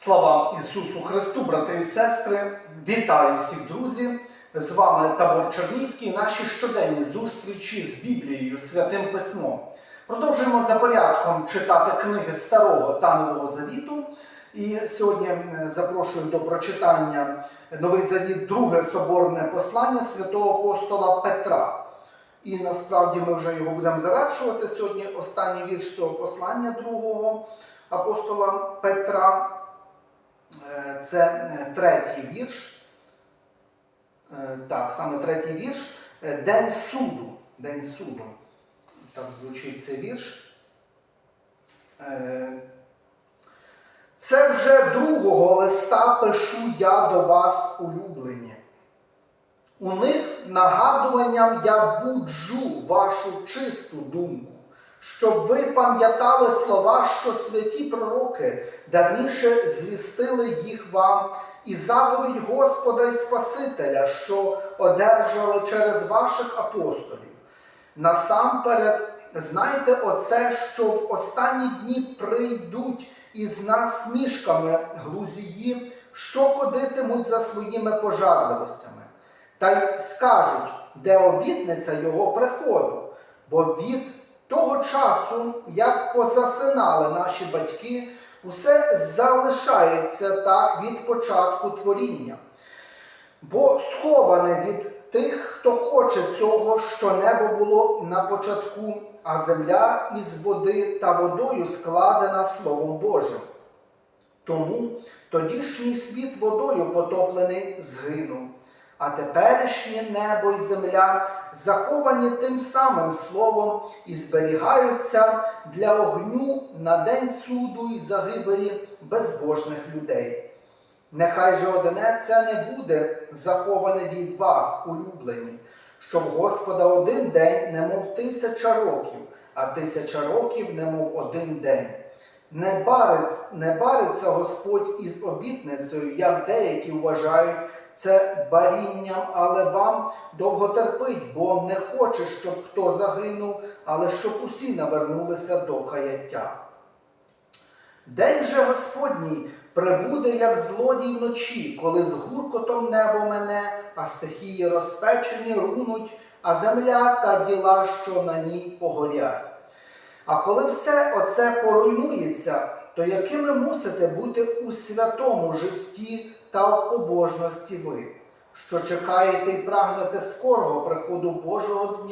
Слава Ісусу Христу, брати і сестри! Вітаю всіх друзів! З вами Табор Чернівський, наші щоденні зустрічі з Біблією, Святим Письмом. Продовжуємо за порядком читати книги Старого та Нового Завіту. І сьогодні запрошую до прочитання Новий Завіт, друге соборне послання святого апостола Петра. І насправді ми вже його будемо завершувати. Сьогодні останній вірш цього послання другого апостола Петра. Е, Це е, третій вірш. Е, Так, саме третій вірш. День суду. День суду. Так звучить цей вірш. Це вже другого листа пишу я до вас, улюблені. У них нагадуванням я буджу вашу чисту думку, щоб ви пам'ятали слова, що святі пророки давніше звістили їх вам, і заповідь Господа і Спасителя, що одержали через ваших апостолів. Насамперед, знайте оце, що в останні дні прийдуть із нас мішками глузії, що ходитимуть за своїми пожадливостями, та й скажуть, де обітниця його приходу, бо від того часу, як позасинали наші батьки, усе залишається так від початку творіння. Бо сховане від тих, хто хоче цього, що небо було на початку, а земля із води та водою складена Словом Божим. Тому тодішній світ водою потоплений згинув, а теперішнє небо і земля заховані тим самим словом і зберігаються для огню на день суду і загибелі безбожних людей. Нехай же одне це не буде заховане від вас, улюблені, щоб Господа один день, немов тисяча років, а тисяча років, немов один день. Не, бариться, не бариться Господь із обітницею, як деякі вважають це барінням, але вам довго терпить, бо не хоче, щоб хто загинув, але щоб усі навернулися до каяття. День же Господній прибуде, як злодій вночі, коли з гуркотом небо мене, а стихії розпечені рунуть, а земля та діла, що на ній погорять. А коли все оце поруйнується, то якими мусите бути у святому житті та в ви, що чекаєте і прагнете скорого приходу Божого дня?